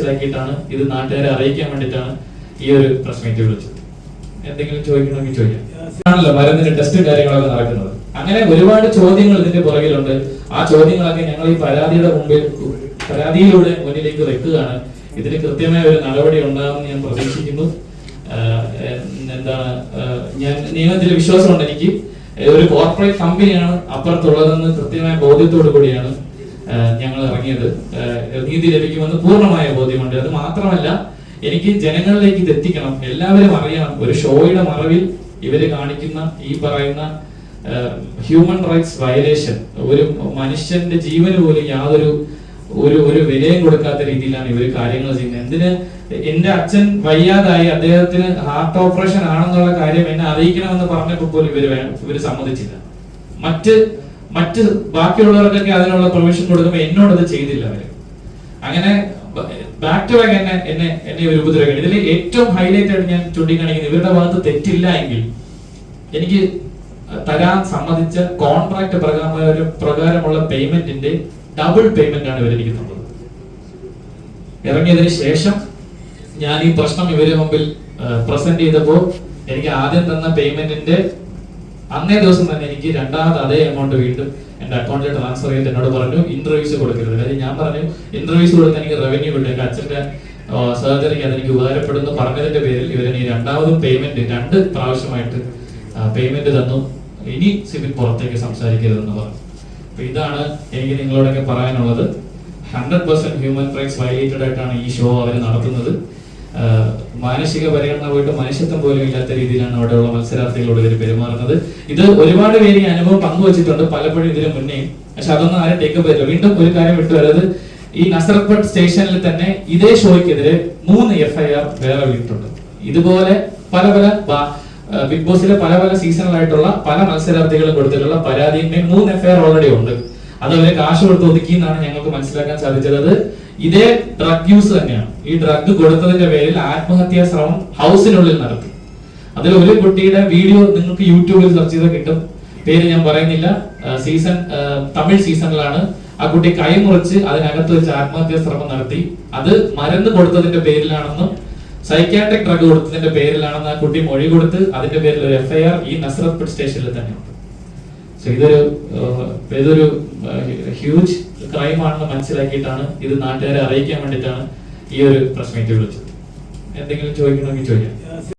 മനസ്സിലാക്കിയിട്ടാണ് ഇത് നാട്ടുകാരെ അറിയിക്കാൻ വേണ്ടിയിട്ടാണ് ഈ ഒരു മീറ്റ് വിളിച്ചത്. എന്തെങ്കിലും ചോദിക്കണമെങ്കിൽ ചോദിക്കാം. ആണല്ലോ മരുന്നിന്റെ ടെസ്റ്റ് കാര്യങ്ങളൊക്കെ നടക്കുന്നത്. അങ്ങനെ ഒരുപാട് ചോദ്യങ്ങൾ ഇതിന്റെ പുറകിലുണ്ട്. ആ ചോദ്യങ്ങളൊക്കെ ഞങ്ങൾ ഈ പരാതിയുടെ മുമ്പിൽ പരാതിയിലൂടെ മുന്നിലേക്ക് വെക്കുകയാണ്. ഇതിന് കൃത്യമായ ഒരു നടപടി ഉണ്ടാകുമെന്ന് ഞാൻ പ്രതീക്ഷിക്കുന്നു. എന്താണ് ഞാൻ നിയമത്തിൽ വിശ്വാസമുണ്ട് എനിക്ക്. ഒരു കോർപ്പറേറ്റ് കമ്പനിയാണ് അപ്പുറത്തുള്ളതെന്ന് കൃത്യമായ ബോധ്യത്തോടു കൂടിയാണ് ഞങ്ങൾ ഇറങ്ങിയത്. നീതി ലഭിക്കുമെന്ന് പൂർണമായ ബോധ്യമുണ്ട്. അത് മാത്രമല്ല എനിക്ക് ജനങ്ങളിലേക്ക് ഇത് എത്തിക്കണം. എല്ലാവരും അറിയണം. ഒരു ഷോയുടെ മറവിൽ ഇവർ കാണിക്കുന്ന ഈ പറയുന്ന ഹ്യൂമൻ റൈറ്റ്സ് വയലേഷൻ ഒരു മനുഷ്യന്റെ ജീവന് പോലും യാതൊരു ഒരു ഒരു വിലയും കൊടുക്കാത്ത രീതിയിലാണ് ഇവർ കാര്യങ്ങൾ ചെയ്യുന്നത്. എന്തിന്? എന്റെ അച്ഛൻ വയ്യാതായി അദ്ദേഹത്തിന് ഹാർട്ട് ഓപ്പറേഷൻ ആണെന്നുള്ള കാര്യം എന്നെ അറിയിക്കണമെന്ന് പറഞ്ഞപ്പോൾ പോലും ഇവർ ഇവർ സമ്മതിച്ചില്ല. മറ്റ് മറ്റ് ബാക്കിയുള്ളവർക്കൊക്കെ അതിനുള്ള പ്രൊവിഷൻ കൊടുക്കുമ്പോൾ എന്നോട് അത് ചെയ്തില്ല അവർ. അങ്ങനെ ബാക്ക് ടു ബാക്ക് എന്നെ എന്നെ എന്നെ ഒരു ഉപദ്രവിക്കണം. ഇതിൽ ഏറ്റവും ഹൈലൈറ്റ് ആയിട്ട് ഞാൻ ചൂണ്ടിക്കാണിക്കുന്നത് ഇവരുടെ ഭാഗത്ത് തെറ്റില്ല എങ്കിൽ എനിക്ക് തരാൻ സമ്മതിച്ച കോൺട്രാക്ട് പ്രകാരം പ്രകാരമുള്ള പേയ്മെന്റിന്റെ ഡബിൾ പേയ്മെന്റ് ആണ് ഇവരെനിക്ക് തന്നത്. ഇറങ്ങിയതിന് ശേഷം ഞാൻ ഈ പ്രശ്നം ഇവരുടെ മുമ്പിൽ പ്രസന്റ് ചെയ്തപ്പോൾ എനിക്ക് ആദ്യം തന്ന പേയ്മെന്റിന്റെ അന്നേ ദിവസം തന്നെ എനിക്ക് രണ്ടാമത് അതേ എമൗണ്ട് വീണ്ടും എന്റെ അക്കൗണ്ടിൽ ട്രാൻസ്ഫർ ചെയ്ത് എന്നോട് പറഞ്ഞു ഇന്റർവ്യൂസ് കൊടുക്കരുത്. കാര്യം ഞാൻ പറഞ്ഞു ഇന്റർവ്യൂസ് കൊടുത്ത് എനിക്ക് റവന്യൂ കിട്ടും. എന്റെ അച്ഛന്റെ സർജറിക്ക് അതെനിക്ക് ഉപകാരപ്പെടുന്നു. പറഞ്ഞതിന്റെ പേരിൽ ഇവരെ ഈ രണ്ടാമതും പേയ്മെന്റ് രണ്ട് പ്രാവശ്യമായിട്ട് പേയ്മെന്റ് തന്നു. ഇനി സിബിൻ പുറത്തേക്ക് സംസാരിക്കരുതെന്ന് പറഞ്ഞു. അപ്പൊ ഇതാണ് എനിക്ക് നിങ്ങളോടൊക്കെ പറയാനുള്ളത്. Hundred percent human rights violated ആയിട്ടാണ് ഈ ഷോ അവർ നടത്തുന്നത്. മാനസിക പരിഗണന പോയിട്ട് മനുഷ്യത്വം പോലും ഇല്ലാത്ത രീതിയിലാണ് അവിടെയുള്ള മത്സരാർത്ഥികളോട് ഇവർ പെരുമാറുന്നത്. ഇത് ഒരുപാട് പേര് ഈ അനുഭവം പങ്കുവച്ചിട്ടുണ്ട്. പലപ്പോഴും ഇതിന് മുന്നേ. പക്ഷെ അതൊന്നും ആരും ടേക്കപ്പ് ചെയ്തില്ല വീണ്ടും ഒരു കാര്യം വിട്ടു വരുന്നത് ഈ നസറപ്പട്ട് സ്റ്റേഷനിൽ തന്നെ ഇതേ ഷോയ്ക്കെതിരെ മൂന്ന് എഫ്ഐആർ വേറെ വിട്ടിട്ടുണ്ട് ഇതുപോലെ പല പല ബിഗ് ബോസിലെ പല പല സീസണിലായിട്ടുള്ള പല മത്സരാർത്ഥികളും കൊടുത്തിട്ടുള്ള പരാതിയുമേ മൂന്ന് എഫ്ഐആർ ഓൾറെഡി ഉണ്ട്. അത് അവരെ കാശ് കൊടുത്ത് ഒതുക്കി എന്നാണ് ഞങ്ങൾക്ക് മനസ്സിലാക്കാൻ സാധിച്ചത്. ഇതേ ഡ്രഗ് യൂസ് തന്നെയാണ്. ഈ ഡ്രഗ് കൊടുത്തതിന്റെ പേരിൽ ആത്മഹത്യാ ശ്രമം ഹൗസിനുള്ളിൽ നടത്തി. അതിൽ ഒരു കുട്ടിയുടെ വീഡിയോ നിങ്ങൾക്ക് യൂട്യൂബിൽ സെർച്ച് ചെയ്താൽ കിട്ടും. പേര് ഞാൻ പറയുന്നില്ല. സീസൺ തമിഴ് സീസണിലാണ് ആ കുട്ടി കൈമുറിച്ച് അതിനകത്ത് വെച്ച് ആത്മഹത്യാ ശ്രമം നടത്തി. അത് മരുന്ന് കൊടുത്തതിന്റെ പേരിലാണെന്നും സൈക്യാട്രിക് ഡ്രഗ് കൊടുത്തതിന്റെ പേരിലാണെന്ന് ആ കുട്ടി മൊഴി കൊടുത്ത് അതിന്റെ പേരിൽ ഒരു എഫ്ഐആർ ഈ നസ്രത്ത് സ്റ്റേഷനിൽ സോ ഇതൊരു ഇതൊരു ഹ്യൂജ് ക്രൈം ആണെന്ന് മനസ്സിലാക്കിയിട്ടാണ് ഇത് നാട്ടുകാരെ അറിയിക്കാൻ വേണ്ടിയിട്ടാണ് ഈ ഒരു പ്രസ് വിളിച്ചത് എന്തെങ്കിലും ചോദിക്കണമെങ്കിൽ ചോദിക്കാം.